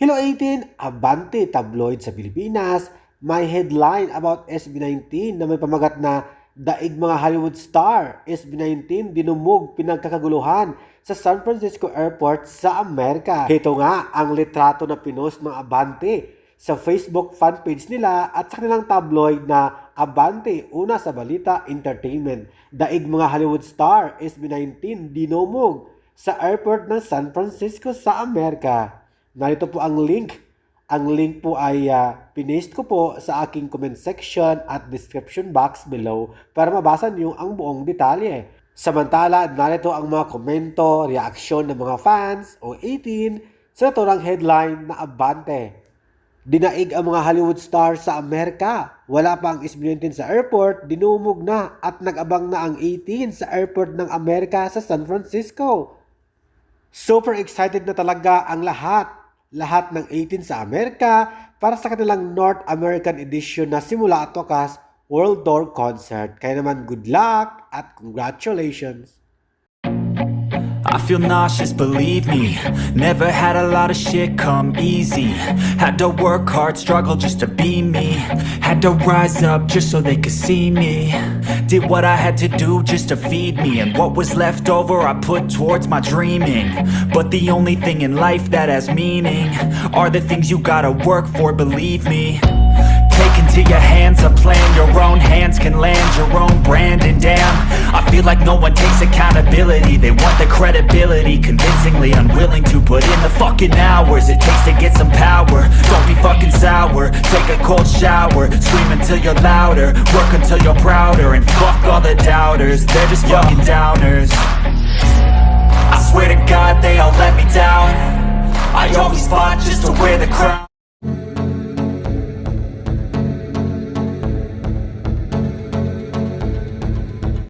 Hello 18, Abante tabloid sa Pilipinas. May headline about SB19 na may pamagat na Daig mga Hollywood star, SB19 dinumog pinagkakaguluhan sa San Francisco Airport sa Amerika. Ito nga ang litrato na pinost ng Abante sa Facebook fanpage nila at sa kanilang tabloid na Abante, una sa balita, entertainment. Daig mga Hollywood star, SB19 dinumog sa airport ng San Francisco sa Amerika. Narito po ang link. Ang link po ay uh, pinost ko po sa aking comment section at description box below para mabasa niyo ang buong detalye. Samantala, narito ang mga komento, reaksyon ng mga fans o 18 sa naturang headline na Abante. Dinaig ang mga Hollywood stars sa Amerika. Wala pa ang isbinentin sa airport, dinumog na at nag-abang na ang 18 sa airport ng Amerika sa San Francisco. Super excited na talaga ang lahat. Lahat ng 18 sa Amerika para sa kanilang North American edition na simula at wakas World Tour Concert. Kaya naman good luck at congratulations! I feel nauseous, believe me Never had a lot of shit come easy Had to work hard, struggle just to be me Had to rise up just so they could see me Did what I had to do just to feed me. And what was left over I put towards my dreaming. But the only thing in life that has meaning Are the things you gotta work for, believe me. Take into your hands a plan Your own hands can land your own brand feel like no one takes accountability. They want the credibility Convincingly unwilling to put in the fucking hours It takes to get some power. Don't be fucking sour. Take a cold shower. Scream until you're louder. Work until you're prouder And fuck all the doubters. They're just fucking downers. I swear to God they all let me down. I always fought just to wear the crown